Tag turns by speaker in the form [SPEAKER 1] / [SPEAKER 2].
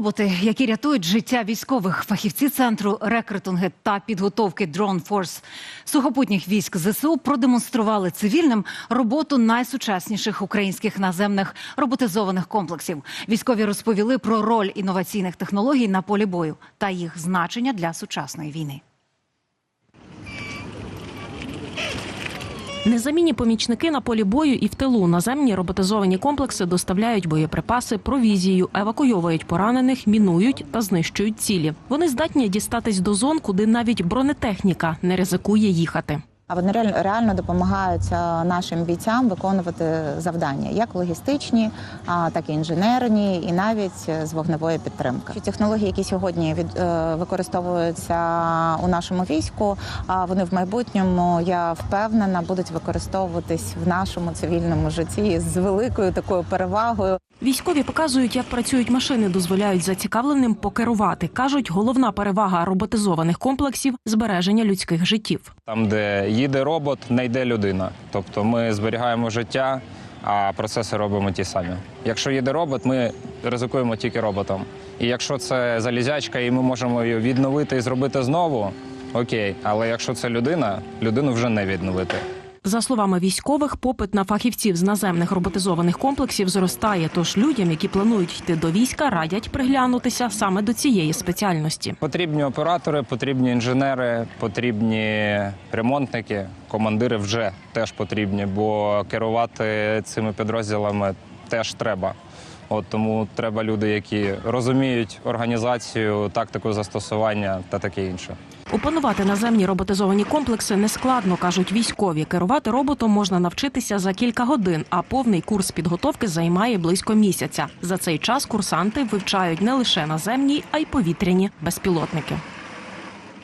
[SPEAKER 1] Роботи, які рятують життя військових, фахівці центру рекрутинги та підготовки Drone Force сухопутніх військ ЗСУ продемонстрували цивільним роботу найсучасніших українських наземних роботизованих комплексів. Військові розповіли про роль інноваційних технологій на полі бою та їх значення для сучасної війни.
[SPEAKER 2] Незамінні помічники на полі бою і в тилу наземні роботизовані комплекси доставляють боєприпаси, провізію, евакуйовують поранених, мінують та знищують цілі. Вони здатні дістатись до зон, куди навіть бронетехніка не ризикує їхати.
[SPEAKER 3] А вони реально, реально допомагають е, нашим бійцям виконувати завдання, як логістичні, а, так і інженерні, і навіть е, з вогневої підтримки. Технології, які сьогодні від, е, використовуються у нашому війську, вони в майбутньому, я впевнена, будуть використовуватись в нашому цивільному житті з великою такою перевагою.
[SPEAKER 2] Військові показують, як працюють машини, дозволяють зацікавленим покерувати. кажуть, головна перевага роботизованих комплексів збереження людських життів.
[SPEAKER 4] Там, де їде робот, не йде людина. Тобто ми зберігаємо життя, а процеси робимо ті самі. Якщо їде робот, ми ризикуємо тільки роботом. І якщо це залізячка, і ми можемо її відновити і зробити знову, окей. Але якщо це людина, людину вже не відновити.
[SPEAKER 2] За словами військових, попит на фахівців з наземних роботизованих комплексів зростає. Тож людям, які планують йти до війська, радять приглянутися саме до цієї спеціальності.
[SPEAKER 4] Потрібні оператори, потрібні інженери, потрібні ремонтники, командири вже теж потрібні, бо керувати цими підрозділами теж треба. От тому треба люди, які розуміють організацію, тактику застосування та таке інше.
[SPEAKER 2] Опанувати наземні роботизовані комплекси нескладно, кажуть військові. Керувати роботом можна навчитися за кілька годин, а повний курс підготовки займає близько місяця. За цей час курсанти вивчають не лише наземні, а й повітряні безпілотники.